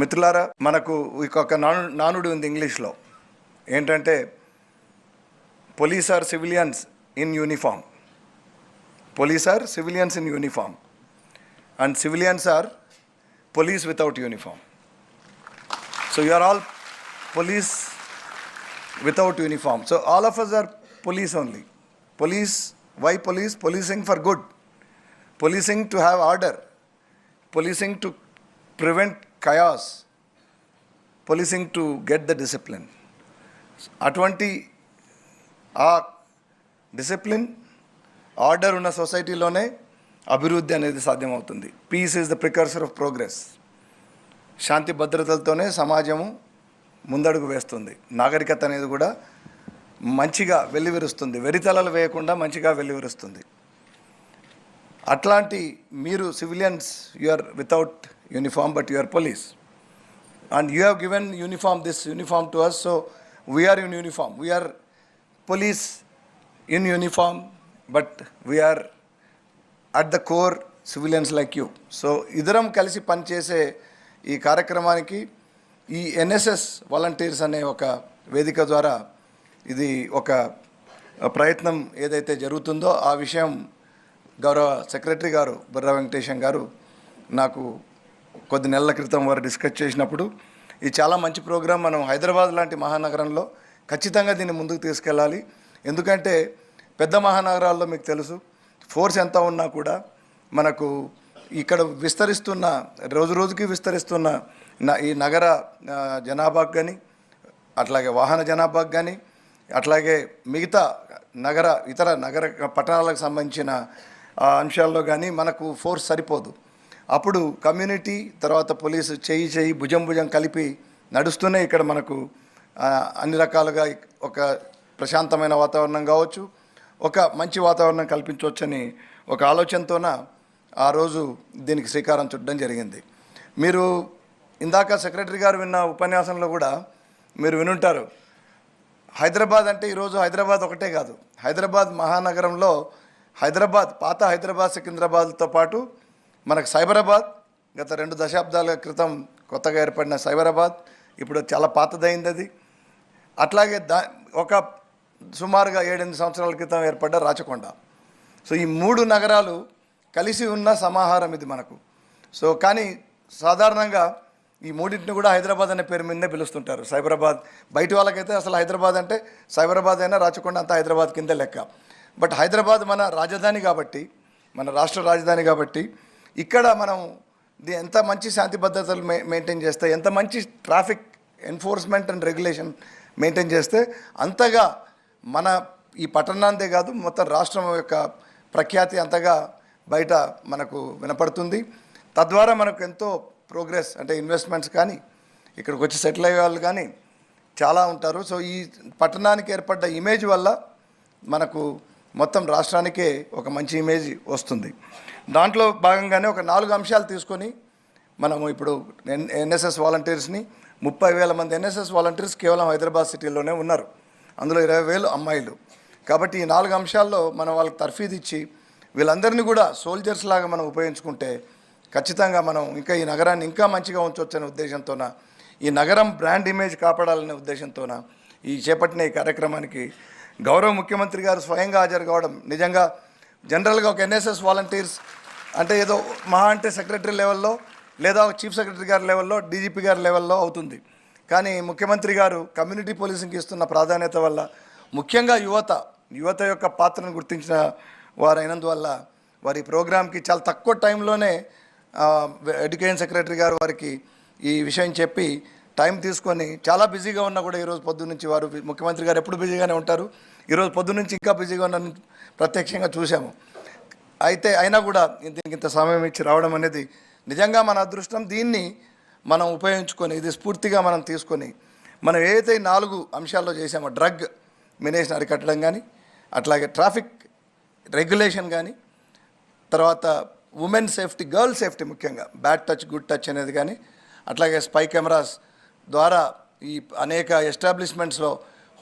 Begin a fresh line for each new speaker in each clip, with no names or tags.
మిత్రులారా మనకు ఇకొక నాను నానుడి ఉంది ఇంగ్లీష్లో. ఏంటంటే police are civilians in uniform police are civilians in uniform and civilians are police without uniform so you are all police without uniform so all of us are police only police why police policing for good policing to have order policing to prevent chaos policing to get the discipline అటువంటి ఆ discipline order ఉన్న సొసైటీలోనే అభివృద్ధి అనేది సాధ్యమవుతుంది. Peace is the precursor of progress శాంతి భద్రతలతోనే సమాజము ముందడుగు వేస్తుంది. నాగరికత అనేది కూడా మంచిగా వెల్లివిరుస్తుంది. వెరితలలు వేయకుండా మంచిగా వెల్లివిరుస్తుంది. అట్లాంటి మీరు civilians you are without uniform but And you police and you this given uniform this so to are so uniform. We uniform police police in but but are at the core civilians like you so ఇద్దరం కలిసి పనిచేసే ఈ కార్యక్రమానికి ఈ NSS volunteers అనే ఒక వేదిక ద్వారా ఇది ఒక ప్రయత్నం ఏదైతే జరుగుతుందో ఆ విషయం గౌరవ సెక్రటరీ గారు బుర్ర వెంకటేశం గారు నాకు కొద్ది నెలల క్రితం వారు డిస్కస్ చేసినప్పుడు ఇది చాలా మంచి ప్రోగ్రాం మనం హైదరాబాద్ లాంటి మహానగరంలో ఖచ్చితంగా దీన్ని ముందుకు తీసుకెళ్ళాలి. ఎందుకంటే పెద్ద మహానగరాల్లో మీకు తెలుసు ఫోర్స్ ఎంత ఉన్నా కూడా మనకు ఇక్కడ విస్తరిస్తున్న రోజు రోజుకి విస్తరిస్తున్న ఈ నగర జనాభాకు కానీ అట్లాగే వాహన జనాభాకు కానీ అట్లాగే మిగతా నగర ఇతర నగర పట్టణాలకు సంబంధించిన అంశాల్లో కానీ మనకు ఫోర్స్ సరిపోదు. అప్పుడు కమ్యూనిటీ తర్వాత పోలీసు చేయి చేయి భుజం భుజం కలిపి నడుస్తూనే ఇక్కడ మనకు అన్ని రకాలుగా ఒక ప్రశాంతమైన వాతావరణం కావచ్చు ఒక మంచి వాతావరణం కల్పించవచ్చని ఒక ఆలోచనతోన ఆ రోజు దీనికి శ్రీకారం చుట్టడం జరిగింది. మీరు ఇందాక సెక్రటరీ గారు విన్న ఉపన్యాసంలో కూడా మీరు వినుంటారు. హైదరాబాద్ అంటే ఈరోజు హైదరాబాద్ ఒకటే కాదు. హైదరాబాద్ మహానగరంలో హైదరాబాద్ పాత హైదరాబాద్ సికింద్రాబాద్తో పాటు మనకు సైబరాబాద్ గత రెండు దశాబ్దాల క్రితం కొత్తగా ఏర్పడిన సైబరాబాద్ ఇప్పుడు చాలా పాతదైంది అది అట్లాగే దా ఒక సుమారుగా ఏడెనిమిది సంవత్సరాల క్రితం ఏర్పడ్డ రాచకొండ. సో ఈ మూడు నగరాలు కలిసి ఉన్న సమాహారం ఇది మనకు. సో కానీ సాధారణంగా ఈ మూడింటిని కూడా హైదరాబాద్ అనే పేరు మీదనే పిలుస్తుంటారు. సైబరాబాద్ బయట వాళ్ళకైతే అసలు హైదరాబాద్ అంటే సైబరాబాద్ అయినా రాచకొండ అంతా హైదరాబాద్ కింద లెక్క. బట్ హైదరాబాద్ మన రాజధాని కాబట్టి మన రాష్ట్ర రాజధాని కాబట్టి ఇక్కడ మనం ఎంత మంచి శాంతి భద్రతలు మె మెయింటైన్ చేస్తే ఎంత మంచి traffic enforcement and regulation maintain చేస్తే అంతగా మన ఈ పట్టణాంతే కాదు మొత్తం రాష్ట్రం యొక్క ప్రఖ్యాతి అంతగా బయట మనకు వినపడుతుంది. తద్వారా మనకు ఎంతో ప్రోగ్రెస్ అంటే ఇన్వెస్ట్మెంట్స్ కానీ ఇక్కడికి వచ్చి సెటిల్ అయ్యే వాళ్ళు కానీ చాలా ఉంటారు. సో ఈ పట్టణానికి ఏర్పడ్డ ఇమేజ్ వల్ల మనకు మొత్తం రాష్ట్రానికే ఒక మంచి ఇమేజ్ వస్తుంది. దాంట్లో భాగంగానే ఒక నాలుగు అంశాలు తీసుకొని మనము ఇప్పుడు ఎన్ ఎన్ఎస్ఎస్ వాలంటీర్స్ని ముప్పై వేల మంది ఎన్ఎస్ఎస్ వాలంటీర్స్ కేవలం హైదరాబాద్ సిటీలోనే ఉన్నారు. అందులో ఇరవై వేలు అమ్మాయిలు. కాబట్టి ఈ నాలుగు అంశాల్లో మనం వాళ్ళకి తర్ఫీదు ఇచ్చి వీళ్ళందరినీ కూడా సోల్జర్స్ లాగా మనం ఉపయోగించుకుంటే ఖచ్చితంగా మనం ఇంకా ఈ నగరాన్ని ఇంకా మంచిగా ఉంచవచ్చనే ఉద్దేశంతోన ఈ నగరం బ్రాండ్ ఇమేజ్ కాపాడాలనే ఉద్దేశంతోన ఈ చేపట్టిన ఈ కార్యక్రమానికి గౌరవ ముఖ్యమంత్రి గారు స్వయంగా హాజరు కావడం నిజంగా జనరల్గా ఒక ఎన్ఎస్ఎస్ వాలంటీర్స్ అంటే ఏదో మహా అంటే సెక్రటరీ లెవెల్లో లేదా ఒక చీఫ్ సెక్రటరీ గారి లెవెల్లో డీజీపీ గారి లెవెల్లో అవుతుంది. కానీ ముఖ్యమంత్రి గారు కమ్యూనిటీ పోలీసింగ్కి ఇస్తున్న ప్రాధాన్యత వల్ల ముఖ్యంగా యువత యువత యొక్క పాత్రను గుర్తించిన వారైనందువల్ల వారి ప్రోగ్రామ్కి చాలా తక్కువ టైంలోనే ఎడ్యుకేషన్ సెక్రటరీ గారు వారికి ఈ విషయం చెప్పి టైం తీసుకొని చాలా బిజీగా ఉన్నా కూడా ఈరోజు పొద్దు నుంచి వారు ముఖ్యమంత్రి గారు ఎప్పుడు బిజీగానే ఉంటారు. ఈరోజు పొద్దు నుంచి ఇంకా బిజీగా ఉన్న ప్రత్యక్షంగా చూసాము అయితే అయినా కూడా దీనికి ఇంత సమయం ఇచ్చి రావడం అనేది నిజంగా మన అదృష్టం. దీన్ని మనం ఉపయోగించుకొని ఇది స్ఫూర్తిగా మనం తీసుకొని మనం ఏదైతే నాలుగు అంశాల్లో చేసామో డ్రగ్ మినేషన్ అరికట్టడం కానీ అట్లాగే ట్రాఫిక్ రెగ్యులేషన్ కానీ తర్వాత ఉమెన్ సేఫ్టీ గర్ల్ సేఫ్టీ ముఖ్యంగా బ్యాడ్ టచ్ గుడ్ టచ్ అనేది కానీ అట్లాగే స్పై కెమెరాస్ ద్వారా ఈ అనేక ఎస్టాబ్లిష్మెంట్స్లో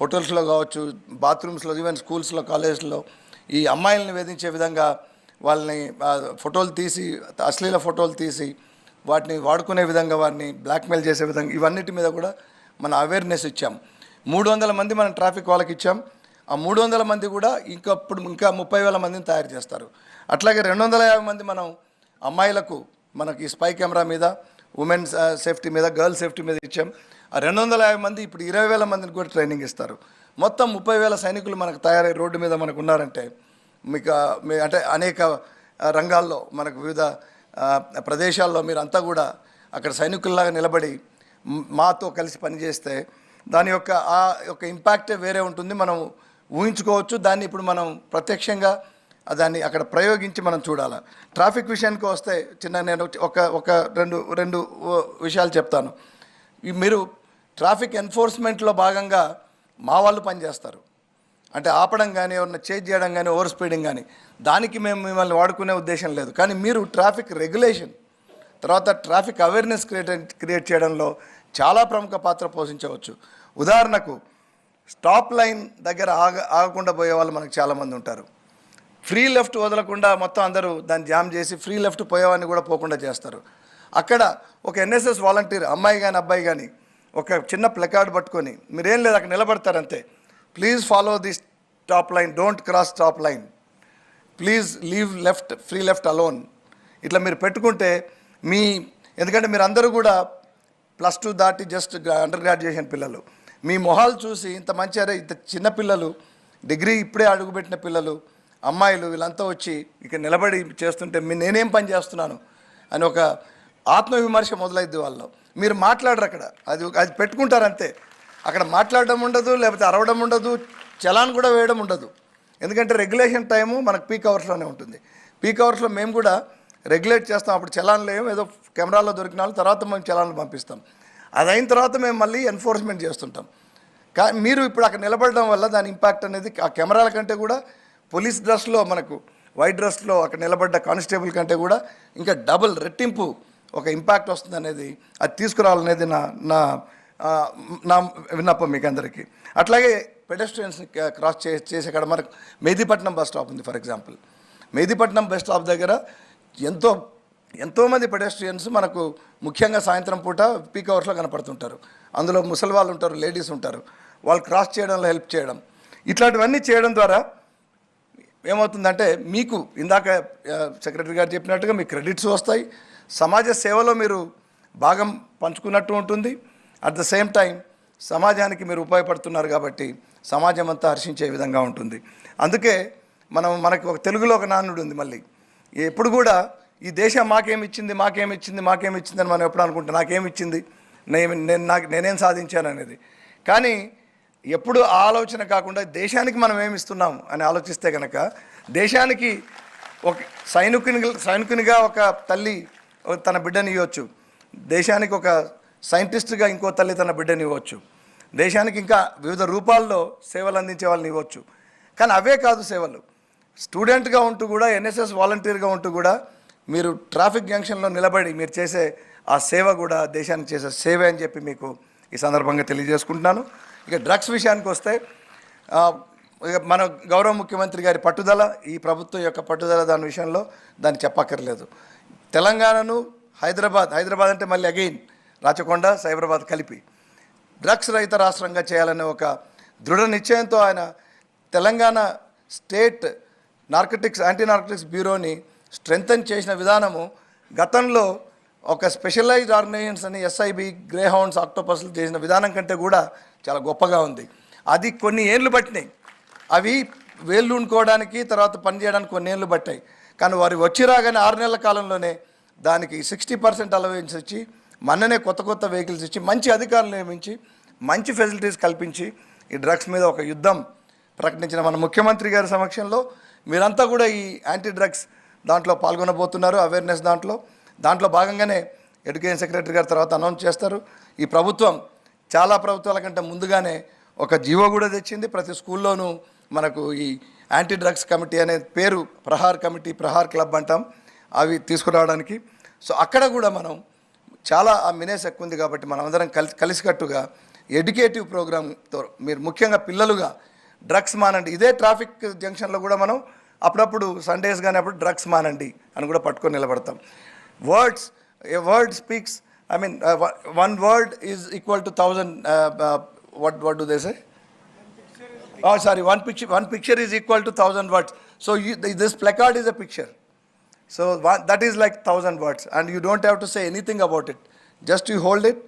హోటల్స్లో కావచ్చు బాత్రూమ్స్లో ఈవెన్ స్కూల్స్లో కాలేజ్లో ఈ అమ్మాయిలను వేధించే విధంగా వాళ్ళని ఫోటోలు తీసి అశ్లీల ఫోటోలు తీసి వాటిని వాడుకునే విధంగా వారిని బ్లాక్మెయిల్ చేసే విధంగా ఇవన్నిటి మీద కూడా మన అవేర్నెస్ ఇచ్చాం. మూడు వందల మంది మనం ట్రాఫిక్ వాళ్ళకి ఇచ్చాం. ఆ మూడు వందల మంది కూడా ఇంకా ఇంకా ముప్పై వేల మందిని తయారు చేస్తారు. అట్లాగే రెండు వందల యాభై మంది మనం అమ్మాయిలకు మనకి స్పై కెమెరా మీద ఉమెన్స్ సేఫ్టీ uh, మీద గర్ల్స్ సేఫ్టీ మీద ఇచ్చాం. ఆ రెండు వందల యాభై మంది ఇప్పుడు ఇరవై వేల మందిని కూడా ట్రైనింగ్ ఇస్తారు. మొత్తం ముప్పై వేల సైనికులు మనకు తయారై రోడ్డు మీద మనకు ఉన్నారంటే మీకు మీ అంటే అనేక రంగాల్లో మనకు వివిధ ప్రదేశాల్లో ప్రదేశాల్లో మీరంతా కూడా అక్కడ సైనికుల్లాగా నిలబడి మాతో కలిసి పనిచేస్తే దాని యొక్క ఆ యొక్క ఇంపాక్టే వేరే ఉంటుంది. మనం ఊహించుకోవచ్చు. దాన్ని ఇప్పుడు మనం ప్రత్యక్షంగా దాన్ని అక్కడ ప్రయోగించి మనం చూడాలి. ట్రాఫిక్ విషయానికి వస్తే చిన్న నేను ఒక ఒక రెండు రెండు ఓ, విషయాలు చెప్తాను. మీరు ట్రాఫిక్ ఎన్ఫోర్స్మెంట్లో భాగంగా మా వాళ్ళు పనిచేస్తారు. అంటే ఆపడం కానీ ఎవరిని చేజ్ చేయడం కానీ ఓవర్ స్పీడింగ్ కానీ దానికి మేము మిమ్మల్ని వాడుకునే ఉద్దేశం లేదు. కానీ మీరు ట్రాఫిక్ రెగ్యులేషన్ తర్వాత ట్రాఫిక్ అవేర్నెస్ క్రియేట్ క్రియేట్ చేయడంలో చాలా ప్రముఖ పాత్ర పోషించవచ్చు. ఉదాహరణకు స్టాప్ లైన్ దగ్గర ఆగ ఆగకుండా పోయే వాళ్ళు మనకు చాలామంది ఉంటారు. ఫ్రీ లెఫ్ట్ వదలకుండా మొత్తం అందరూ దాన్ని జామ్ చేసి ఫ్రీ లెఫ్ట్ పోయేవాడిని కూడా పోకుండా చేస్తారు. అక్కడ ఒక ఎన్ఎస్ఎస్ వాలంటీర్ అమ్మాయి కానీ అబ్బాయి కానీ ఒక చిన్న ప్లకార్డ్ పట్టుకొని మీరేం లేదు అక్కడ నిలబడతారంతే please follow this stop line don't cross stop line. Please leave left free left alone. ఇట్లా మీరు పెట్టుకుంటే మీ ఎందుకంటే మీరు అందరూ కూడా ప్లస్ టూ దాటి జస్ట్ అండర్ గ్రాడ్యుయేషన్ పిల్లలు. మీ మొహాలు చూసి ఇంత మంచి అరే ఇంత చిన్న పిల్లలు డిగ్రీ ఇప్పుడే అడుగుపెట్టిన పిల్లలు అమ్మాయిలు వీళ్ళంతా వచ్చి ఇక నిలబడి చేస్తుంటే మీ నేనేం పని చేస్తున్నాను అని ఒక ఆత్మవిమర్శ మొదలైద్ది వాళ్ళు మీరు మాట్లాడరు అక్కడ. అది అది పెట్టుకుంటారు అంతే. అక్కడ మాట్లాడడం ఉండదు లేకపోతే అరవడం ఉండదు చలాన్ కూడా వేయడం ఉండదు. ఎందుకంటే రెగ్యులేషన్ టైము మనకు పీక్ అవర్స్లోనే ఉంటుంది. పీక్ అవర్స్లో మేము కూడా రెగ్యులేట్ చేస్తాం. అప్పుడు చలాన్లు ఏం ఏదో కెమెరాలో దొరికిన వాళ్ళు తర్వాత మేము చలాన్లు పంపిస్తాం. అది అయిన తర్వాత మేము మళ్ళీ ఎన్ఫోర్స్మెంట్ చేస్తుంటాం. కా మీరు ఇప్పుడు అక్కడ నిలబడడం వల్ల దాని ఇంపాక్ట్ అనేది ఆ కెమెరాల కంటే కూడా పోలీస్ డ్రెస్లో మనకు వైట్ డ్రెస్లో అక్కడ నిలబడ్డ కానిస్టేబుల్ కంటే కూడా ఇంకా డబుల్ రెట్టింపు ఒక ఇంపాక్ట్ వస్తుంది అనేది అది తీసుకురావాలనేది నా నా నా విన్నపం మీకు అందరికీ. అట్లాగే పెడెస్ట్రియన్స్ని క్రాస్ చే చేసే కాడ మనకు మెహదీపట్నం బస్ స్టాప్ ఉంది for example. Mehdipatnam bus stop దగ్గర ఎంతో ఎంతోమంది పెడెస్ట్రియన్స్ మనకు ముఖ్యంగా సాయంత్రం పూట పీక్ అవర్స్లో కనపడుతుంటారు. అందులో ముసలి వాళ్ళు ఉంటారు లేడీస్ ఉంటారు. వాళ్ళు క్రాస్ చేయడంలో హెల్ప్ చేయడం. ఇట్లాంటివన్నీ చేయడం ద్వారా ఏమవుతుందంటే మీకు ఇందాక సెక్రటరీ గారు చెప్పినట్టుగా మీకు క్రెడిట్స్ వస్తాయి. సమాజ సేవలో మీరు భాగం పంచుకున్నట్టు ఉంటుంది. అట్ ద సేమ్ టైం సమాజానికి మీరు ఉపయోగపడుతున్నారు కాబట్టి సమాజం అంతా హర్షించే విధంగా ఉంటుంది. అందుకే మనం మనకు ఒక తెలుగులో ఒక నానుడు ఉంది మళ్ళీ. ఎప్పుడు కూడా ఈ దేశం మాకేమిచ్చింది మాకేమిచ్చింది మాకేమిచ్చింది అని మనం ఎప్పుడు అనుకుంటాం. నాకేమిచ్చింది నేను నేను నాకు నేనేం సాధించాను అనేది. కానీ ఎప్పుడు ఆ ఆలోచన కాకుండా దేశానికి మనం ఏమిస్తున్నాం అని ఆలోచిస్తే కనుక దేశానికి ఒక సైనికుని సైనికునిగా ఒక తల్లి తన బిడ్డని ఇవ్వచ్చు. దేశానికి ఒక సైంటిస్ట్గా ఇంకో తల్లి తన బిడ్డని ఇవ్వచ్చు. దేశానికి ఇంకా వివిధ రూపాల్లో సేవలు అందించే వాళ్ళని ఇవ్వచ్చు. కానీ అవే కాదు సేవలు. స్టూడెంట్గా ఉంటూ కూడా ఎన్ఎస్ఎస్ వాలంటీర్గా ఉంటూ కూడా మీరు ట్రాఫిక్ జంక్షన్లో నిలబడి మీరు చేసే ఆ సేవ కూడా దేశానికి చేసే సేవే అని చెప్పి మీకు ఈ సందర్భంగా తెలియజేసుకుంటున్నాను. ఇక డ్రగ్స్ విషయానికి వస్తే ఇక మన గౌరవ ముఖ్యమంత్రి గారి పట్టుదల ఈ ప్రభుత్వం యొక్క పట్టుదల దాని విషయంలో దాన్ని చెప్పక్కర్లేదు. తెలంగాణను హైదరాబాద్ హైదరాబాద్ అంటే మళ్ళీ అగైన్ రాచకొండ సైబరాబాద్ కలిపి డ్రగ్స్ రహిత రాష్ట్రంగా చేయాలనే ఒక దృఢ నిశ్చయంతో ఆయన Telangana state narcotics anti narcotics బ్యూరోని strengthen చేసిన విధానము గతంలో ఒక స్పెషలైజ్డ్ ఆర్గనైజేషన్స్ అని ఎస్ఐబి గ్రే హౌండ్స్ ఆక్టోపస్లు చేసిన విధానం కంటే కూడా చాలా గొప్పగా ఉంది. అది కొన్ని ఏళ్ళు పట్టినాయి. అవి వేళ్ళు ఉండుకోవడానికి తర్వాత పనిచేయడానికి కొన్ని ఏళ్ళు పట్టాయి. కానీ వారు వచ్చి రాగానే ఆరు నెలల కాలంలోనే దానికి సిక్స్టీ పర్సెంట్ అలవెన్స్ ఇచ్చి మొన్ననే కొత్త కొత్త వెహికల్స్ ఇచ్చి మంచి అధికారులు నియమించి మంచి ఫెసిలిటీస్ కల్పించి ఈ డ్రగ్స్ మీద ఒక యుద్ధం ప్రకటించిన మన ముఖ్యమంత్రి గారి సమక్షంలో మీరంతా కూడా ఈ యాంటీ డ్రగ్స్ దాంట్లో పాల్గొనబోతున్నారు అవేర్నెస్ దాంట్లో. దాంట్లో భాగంగానే ఎడ్యుకేషన్ సెక్రటరీ గారి తర్వాత అనౌన్స్ చేస్తారు. ఈ ప్రభుత్వం చాలా ప్రభుత్వాల కంటే ముందుగానే ఒక జీవో కూడా తెచ్చింది. ప్రతి స్కూల్లోనూ మనకు ఈ యాంటీ డ్రగ్స్ కమిటీ అనే పేరు ప్రహార్ కమిటీ ప్రహార్ క్లబ్ అంటాం. అవి తీసుకురావడానికి. సో అక్కడ కూడా మనం చాలా ఆ మినేస్ ఎక్కువ ఉంది కాబట్టి మనం అందరం కలిసి కలిసికట్టుగా ఎడ్యుకేటివ్ ప్రోగ్రామ్తో మీరు ముఖ్యంగా పిల్లలుగా డ్రగ్స్ మానండి. ఇదే ట్రాఫిక్ జంక్షన్లో కూడా మనం అప్పుడప్పుడు సండేస్ కానీ అప్పుడు డ్రగ్స్ మానండి అని కూడా పట్టుకొని నిలబడతాం. Words a word speaks, I mean, uh, one- one word is equal to thousand, uh, uh, what, what do they say? Oh, sorry, one picture, one picture is equal to thousand words. So you, this placard is a picture. So one, that is like thousand words, and you don't have to say anything about it. Just you hold it,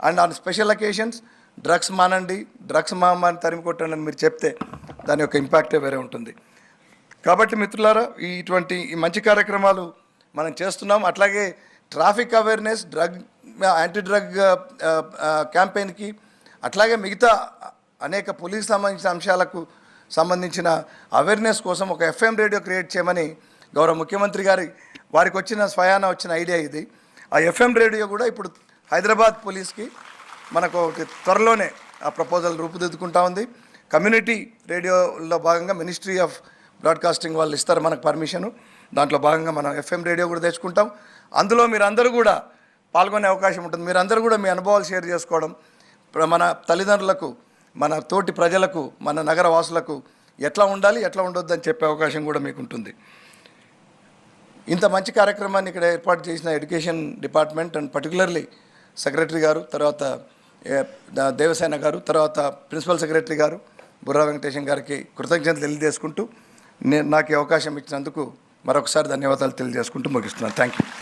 and on special occasions, drugs మానండి drugs మామ అని తరిమి కొట్టండి అని మీరు చెప్తే దాని యొక్క ఇంపాక్టే వేరే ఉంటుంది కాబట్టి మిత్రులారా ఈ ఇటువంటి ఈ మంచి కార్యక్రమాలు మనం చేస్తున్నాం. అట్లాగే traffic awareness drug anti drug క్యాంపెయిన్కి అట్లాగే మిగతా అనేక పోలీస్ సంబంధించిన అంశాలకు సంబంధించిన అవేర్నెస్ కోసం ఒక ఎఫ్ఎం రేడియో క్రియేట్ చేయమని గౌరవ ముఖ్యమంత్రి గారి వారికి వచ్చిన స్వయాన వచ్చిన ఐడియా ఇది. ఆ ఎఫ్ఎం రేడియో కూడా ఇప్పుడు హైదరాబాద్ పోలీస్కి మనకు త్వరలోనే ఆ ప్రపోజల్ రూపుదిద్దుకుంటా ఉంది. కమ్యూనిటీ రేడియోలో భాగంగా మినిస్ట్రీ ఆఫ్ బ్రాడ్కాస్టింగ్ వాళ్ళు ఇస్తారు మనకు పర్మిషను. దాంట్లో భాగంగా మనం ఎఫ్ఎం రేడియో కూడా తెచ్చుకుంటాం. అందులో మీరందరూ కూడా పాల్గొనే అవకాశం ఉంటుంది. మీరందరూ కూడా మీ అనుభవాలు షేర్ చేసుకోవడం మన తల్లిదండ్రులకు మన తోటి ప్రజలకు మన నగర వాసులకు ఎట్లా ఉండాలి ఎట్లా ఉండొద్దు అని చెప్పే అవకాశం కూడా మీకు ఉంటుంది ఇంత మంచి కార్యక్రమాన్ని ఇక్కడ ఏర్పాటు చేసిన education department and particularly secretary garu తర్వాత దేవసేన గారు తర్వాత ప్రిన్సిపల్ సెక్రటరీ గారు బుర్రా వెంకటేశం గారికి కృతజ్ఞతలు తెలియజేసుకుంటూ నేను నాకు అవకాశం ఇచ్చినందుకు మరొకసారి ధన్యవాదాలు తెలియజేసుకుంటూ ముగిస్తున్నాను. Thank you